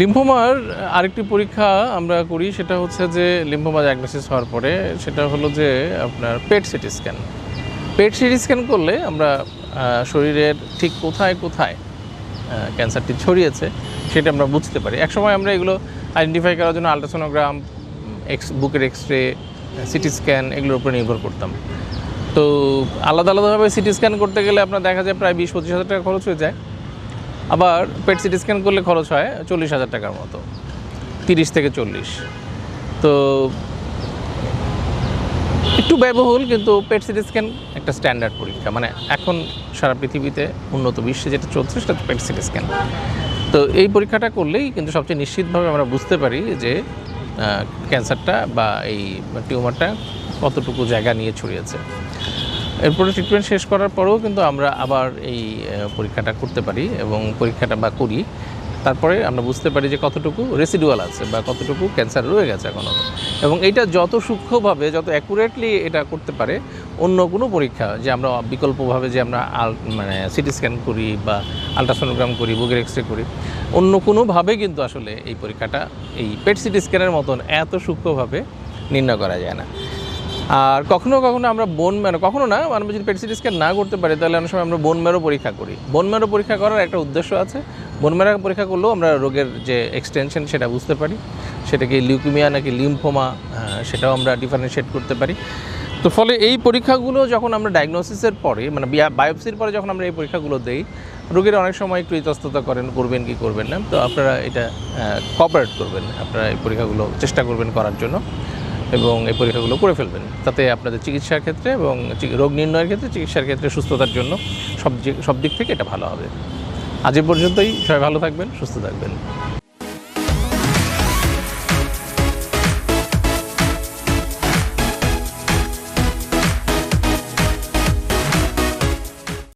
লিম্ফোমার, আরেকটি পরীক্ষা আমরা করি, সেটা হচ্ছে যে লিম্ফোমা ডায়াগনোসিস হওয়ার পরে, সেটা হলো যে আপনার PET CT scan PET CT scan করলে আমরা শরীরের ঠিক কোথায় কোথায় ক্যান্সারটি ছড়িয়েছে, সেটা আমরা বুঝতে পারি। একসময় আমরা এগুলো আইডেন্টিফাই করার জন্য আলট্রাসোনোগ্রাম এক্স বুকের এক্স রে সিটি স্ক্যান এগুলোর উপর নির্ভর করতাম। তো আলাদা আলাদাভাবে সিটি স্ক্যান করতে গেলে আপনার দেখা যায় প্রায় বিশ পঁচিশ হাজার টাকা খরচ হয়ে যায়। আবার পেট সিটি স্ক্যান করলে খরচ হয় চল্লিশ হাজার টাকার মতো। তিরিশ থেকে চল্লিশ। তো একটু ব্যয়বহুল, কিন্তু পেট সিটি স্ক্যান একটা স্ট্যান্ডার্ড পরীক্ষা। মানে এখন সারা পৃথিবীতে উন্নত বিশ্বে যেটা চলছে সেটা পেট সিটি স্ক্যান তো এই পরীক্ষাটা করলেই কিন্তু সবচেয়ে নিশ্চিতভাবে আমরা বুঝতে পারি যে ক্যান্সারটা বা এই টিউমারটা কতটুকু জায়গা নিয়ে ছড়িয়েছে। এরপরে ট্রিটমেন্ট শেষ করার পরেও কিন্তু আমরা আবার এই পরীক্ষাটা করতে পারি এবং পরীক্ষাটা বা করি। তারপরে আমরা বুঝতে পারি যে কতটুকু রেসিডুয়াল আছে বা কতটুকু ক্যান্সার রয়ে গেছে এখনও এবং এইটা যত সূক্ষ্মভাবে, যত অ্যাকুরেটলি এটা করতে পারে, অন্য কোনো পরীক্ষা যে আমরা বিকল্পভাবে যে আমরা আল মানে সিটি স্ক্যান করি বা আলট্রাসোনোগ্রাম করি, বুকের এক্স রে করি, অন্য কোনোভাবে কিন্তু আসলে এই পরীক্ষাটা, এই পেট সিটি স্ক্যানের মতন এত সূক্ষ্মভাবে নির্ণয় করা যায় না। আর কখনো কখনো আমরা বোন ম্যারো কখনো না আমরা যদি পেট সিটি স্ক্যান না করতে পারি, তাহলে অনেক সময় আমরা বোন ম্যারো পরীক্ষা করি। বোন ম্যারো পরীক্ষা করার একটা উদ্দেশ্য আছে। বোন ম্যারো পরীক্ষা করলেও আমরা রোগের যে এক্সটেনশন সেটা বুঝতে পারি। সেটাকে লিউকিমিয়া নাকি লিম্ফোমা সেটাও আমরা ডিফারেন্সিয়েট করতে পারি। তো ফলে এই পরীক্ষাগুলো যখন আমরা ডায়াগনোসিসের পরে মানে বায়োপসির পরে যখন আমরা এই পরীক্ষাগুলো দেই, রোগীরা অনেক সময় একটু ইতস্ততা করেন, করবেন কি করবেন না? তো আপনারা এটা কপারেট করবেন, আপনারা এই পরীক্ষাগুলো চেষ্টা করবেন করার জন্য। এবং এই পরীক্ষাগুলো করে ফেলবেন। তাতে আপনাদের চিকিৎসার ক্ষেত্রে এবং রোগ নির্ণয়ের ক্ষেত্রে চিকিৎসার ক্ষেত্রে সুস্থতার জন্য সব সব দিক থেকে এটা ভালো হবে। আজ পর্যন্তই। সবাই ভালো থাকবেন, সুস্থ থাকবেন।